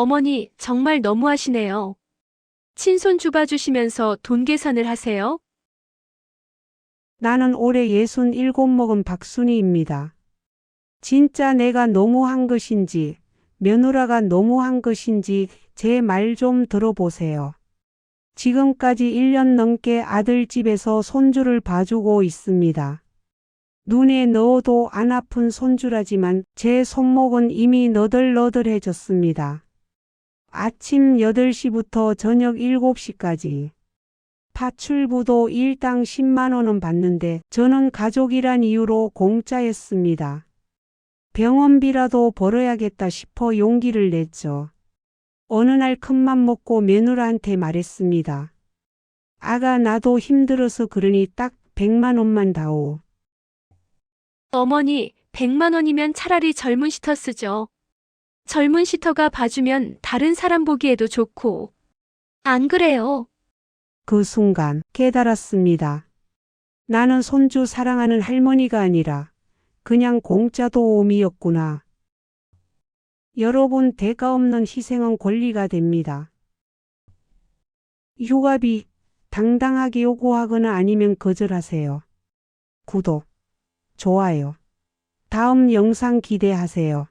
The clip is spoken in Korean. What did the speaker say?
어머니, 정말 너무하시네요. 친손 줍어주시면서 돈 계산을 하세요? 나는 올해 예순 일곱 먹은 박순희입니다. 진짜 내가 너무한 것인지, 며느라가 너무한 것인지 제 말 좀 들어보세요. 지금까지 1년 넘게 아들 집에서 손주를 봐주고 있습니다. 눈에 넣어도 안 아픈 손주라지만 제 손목은 이미 너덜너덜해졌습니다. 아침 8시부터 저녁 7시까지. 파출부도 일당 10만 원은 받는데 저는 가족이란 이유로 공짜였습니다. 병원비라도 벌어야겠다 싶어 용기를 냈죠. 어느 날 큰맘 먹고 며느라한테 말했습니다. 아가 나도 힘들어서 그러니 딱 100만 원만 다오. 어머니, 100만 원이면 차라리 젊은 시터 쓰죠. 젊은 시터가 봐주면 다른 사람 보기에도 좋고. 안 그래요? 그 순간 깨달았습니다. 나는 손주 사랑하는 할머니가 아니라 그냥 공짜 도움이었구나. 여러분 대가 없는 희생은 권리가 됩니다. 휴가비 당당하게 요구하거나 아니면 거절하세요. 구독, 좋아요. 다음 영상 기대하세요.